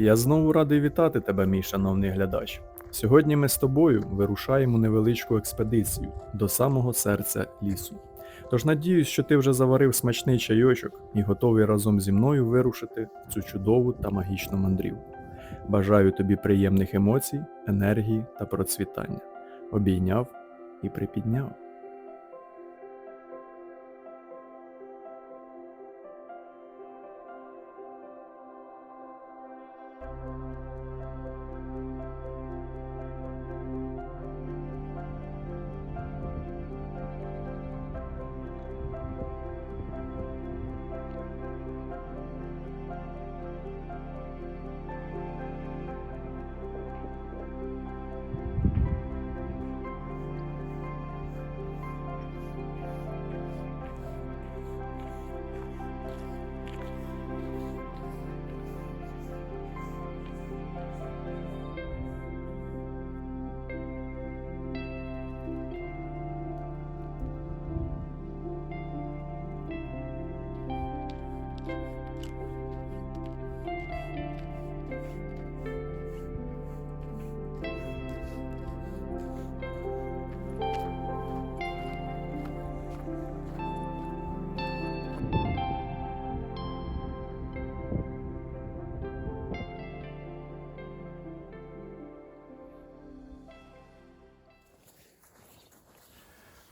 Я знову радий вітати тебе, мій шановний глядач. Сьогодні ми з тобою вирушаємо невеличку експедицію до самого серця лісу. Тож надіюсь, що ти вже заварив смачний чайочок і готовий разом зі мною вирушити в цю чудову та магічну мандрівку. Бажаю тобі приємних емоцій, енергії та процвітання. Обійняв і припідняв.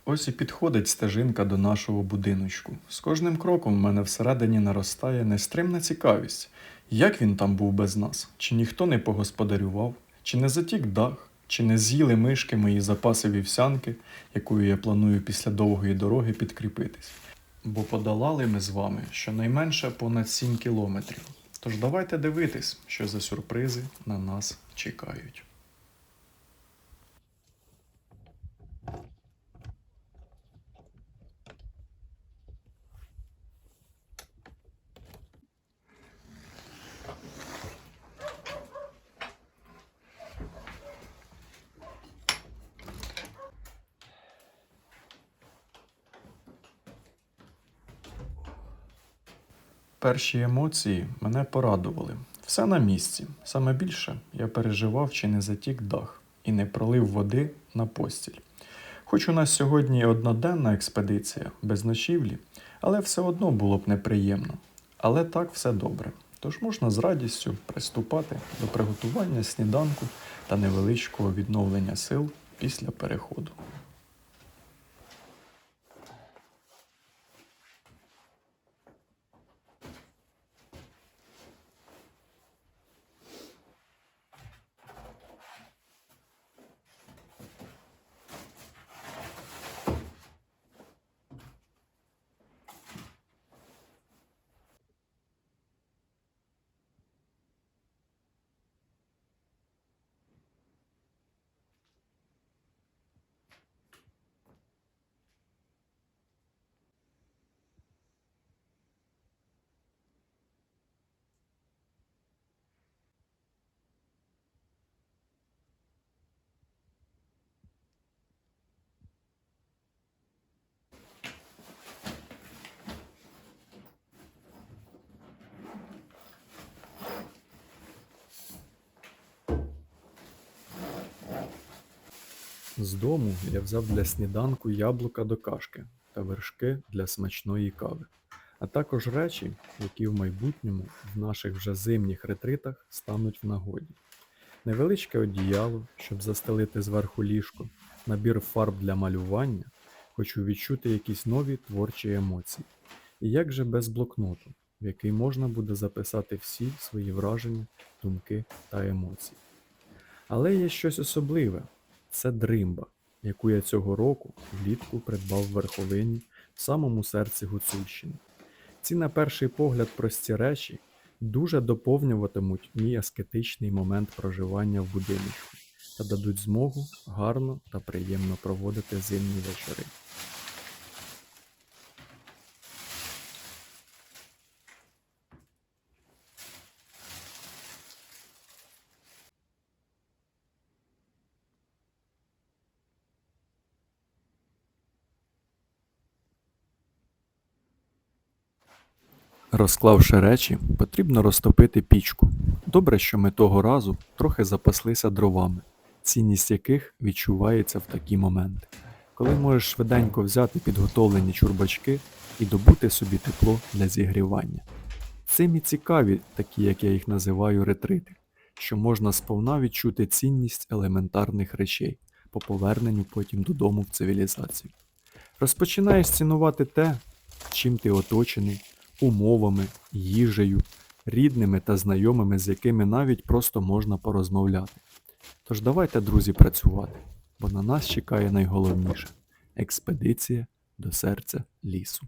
Ось і підходить стежинка до нашого будиночку. З кожним кроком в мене всередині наростає нестримна цікавість, як він там був без нас, чи ніхто не погосподарював, чи не затік дах, чи не з'їли мишки мої запаси вівсянки, якою я планую після довгої дороги підкріпитись. Бо подолали ми з вами щонайменше понад 7 кілометрів. Тож давайте дивитись, що за сюрпризи на нас чекають. Перші емоції мене порадували. Все на місці. Саме більше я переживав, чи не затік дах і не пролив води на постіль. Хоч у нас сьогодні одноденна експедиція без ночівлі, але все одно було б неприємно. Але так все добре. Тож можна з радістю приступати до приготування сніданку та невеличкого відновлення сил після переходу. З дому я взяв для сніданку яблука до кашки та вершки для смачної кави, а також речі, які в майбутньому в наших вже зимніх ретритах стануть в нагоді. Невеличке одіяло, щоб застелити зверху ліжко, набір фарб для малювання, хочу відчути якісь нові творчі емоції. І як же без блокноту, в який можна буде записати всі свої враження, думки та емоції. Але є щось особливе, це дримба, яку я цього року влітку придбав в верховині в самому серці Гуцульщини. Ці, на перший погляд, прості речі дуже доповнюватимуть мій аскетичний момент проживання в будиночку та дадуть змогу гарно та приємно проводити зимні вечори. Розклавши речі, потрібно розтопити пічку. Добре, що ми того разу трохи запаслися дровами, цінність яких відчувається в такі моменти, коли можеш швиденько взяти підготовлені чурбачки і добути собі тепло для зігрівання. Цим і цікаві, такі як я їх називаю, ретрити, що можна сповна відчути цінність елементарних речей по поверненню потім додому в цивілізацію. Розпочинаєш цінувати те, чим ти оточений, умовами, їжею, рідними та знайомими, з якими навіть просто можна порозмовляти. Тож давайте, друзі, працювати, бо на нас чекає найголовніше експедиція до серця лісу.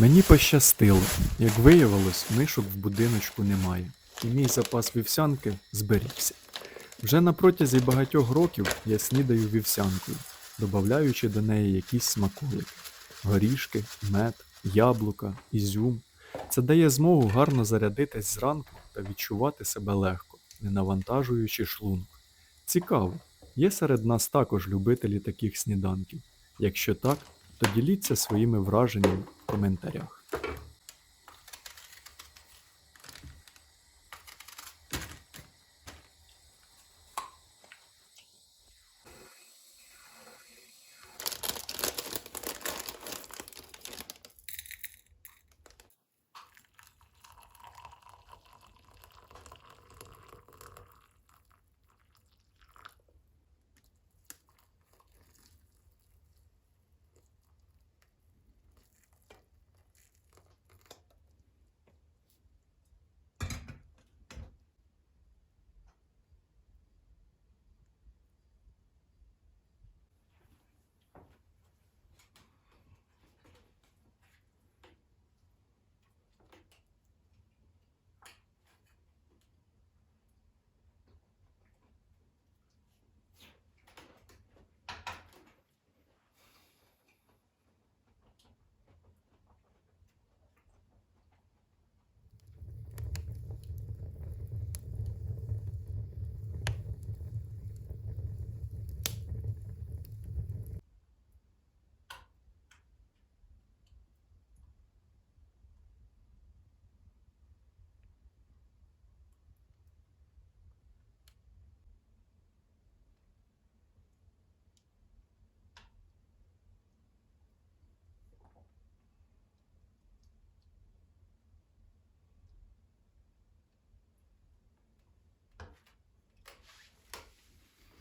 Мені пощастило. Як виявилось, мишок в будиночку немає, і мій запас вівсянки зберігся. Вже на протязі багатьох років я снідаю вівсянкою, додаючи до неї якісь смаколики горішки, мед, яблука, ізюм. Це дає змогу гарно зарядитись зранку та відчувати себе легко, не навантажуючи шлунок. Цікаво, є серед нас також любителі таких сніданків. Якщо так, то діліться своїми враженнями в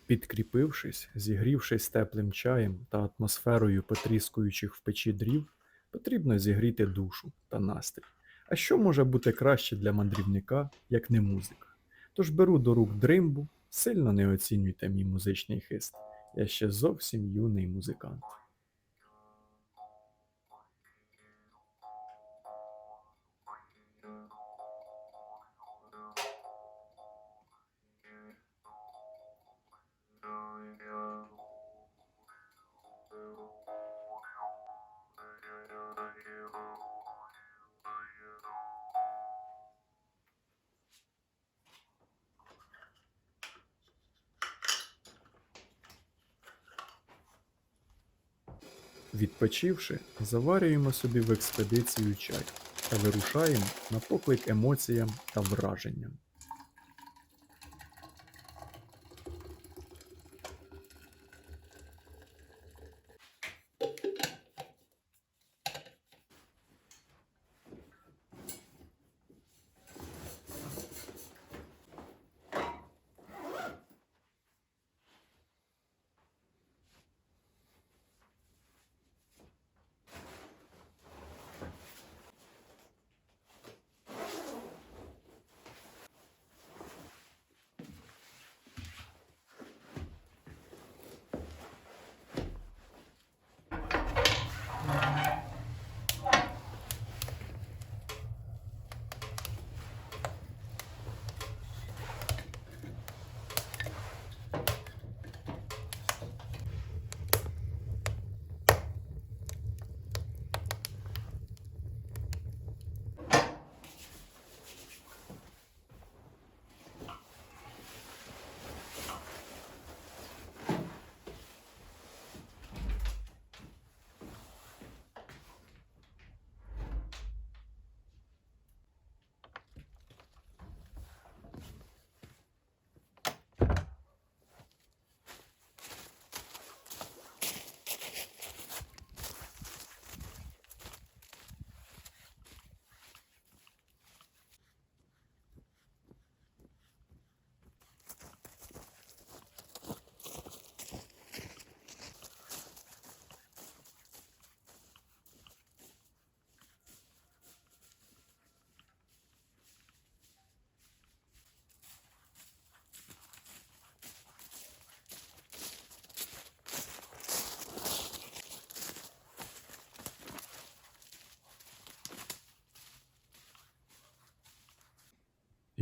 Підкріпившись, зігрівшись теплим чаєм та атмосферою потріскуючих в печі дрів, потрібно зігріти душу та настрій. А що може бути краще для мандрівника, як не музика? Тож беру до рук дримбу, сильно не оцінюйте мій музичний хист. Я ще зовсім юний музикант. Відпочивши, заварюємо собі в експедицію чай та вирушаємо на поклик емоціям та враженням.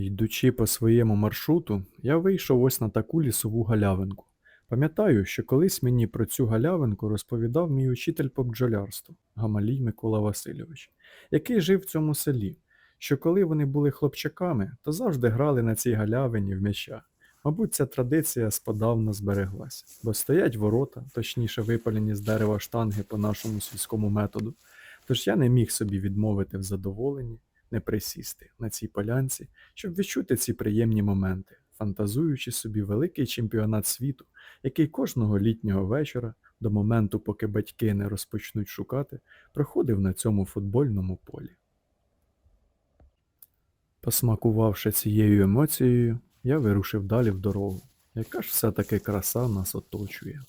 Йдучи по своєму маршруту, я вийшов ось на таку лісову галявинку. Пам'ятаю, що колись мені про цю галявинку розповідав мій учитель по бджолярству Гамалій Микола Васильович, який жив в цьому селі, що коли вони були хлопчаками, то завжди грали на цій галявині в м'яча. Мабуть, ця традиція сподавна збереглася, бо стоять ворота, точніше випалені з дерева штанги по нашому сільському методу. Тож я не міг собі відмовити в задоволенні не присісти на цій полянці, щоб відчути ці приємні моменти, фантазуючи собі великий чемпіонат світу, який кожного літнього вечора, до моменту, поки батьки не розпочнуть шукати, проходив на цьому футбольному полі. Посмакувавши цією емоцією, я вирушив далі в дорогу. Яка ж все-таки краса нас оточує.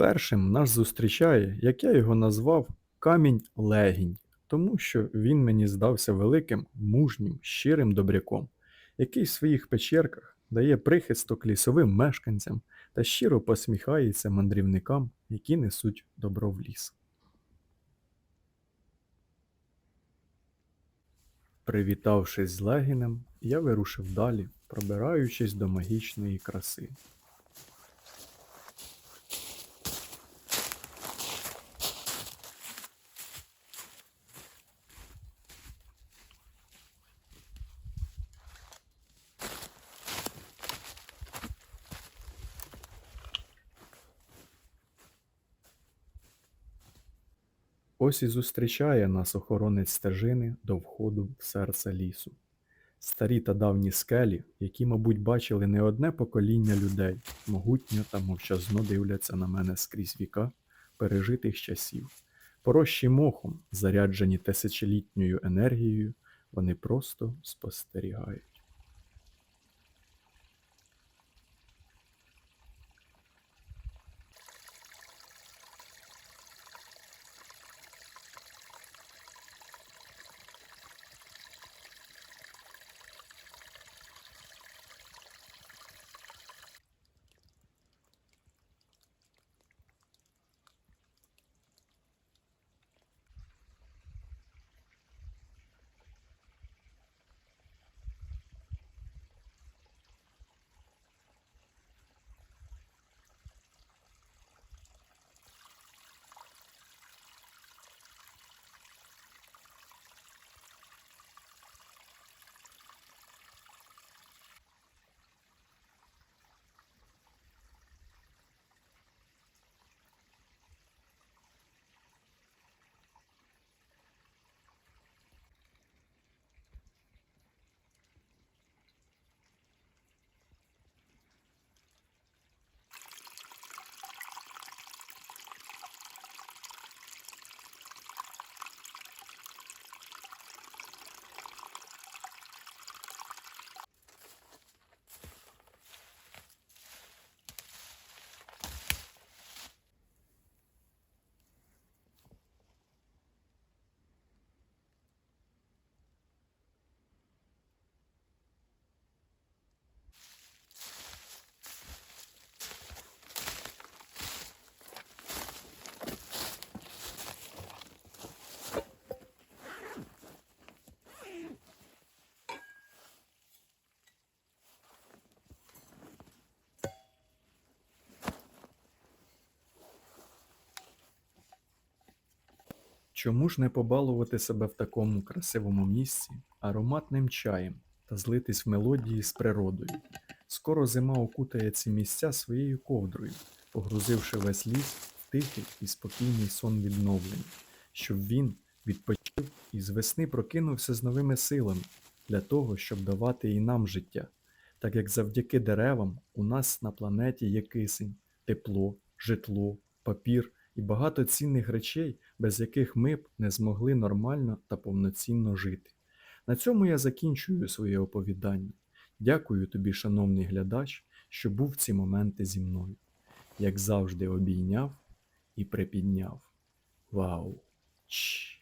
Першим нас зустрічає, як я його назвав, камінь легінь, тому що він мені здався великим, мужнім, щирим добряком, який в своїх печерках дає прихисток лісовим мешканцям та щиро посміхається мандрівникам, які несуть добро в ліс. Привітавшись з легінем, я вирушив далі, пробираючись до магічної краси. Ось і зустрічає нас охоронець стежини до входу в серце лісу. Старі та давні скелі, які, мабуть, бачили не одне покоління людей, могутньо та мовчазно дивляться на мене скрізь віка пережитих часів. Порощі мохом, заряджені тисячолітньою енергією, вони просто спостерігають. Чому ж не побалувати себе в такому красивому місці ароматним чаєм та злитись в мелодії з природою? Скоро зима окутає ці місця своєю ковдрою, погрузивши весь ліс в тихий і спокійний сон відновлення, щоб він відпочив і з весни прокинувся з новими силами для того, щоб давати і нам життя, так як завдяки деревам у нас на планеті є кисень, тепло, житло, папір і багато цінних речей, без яких ми б не змогли нормально та повноцінно жити. На цьому я закінчую своє оповідання. Дякую тобі, шановний глядач, що був в ці моменти зі мною. Як завжди обійняв і припідняв. Вау! Чш.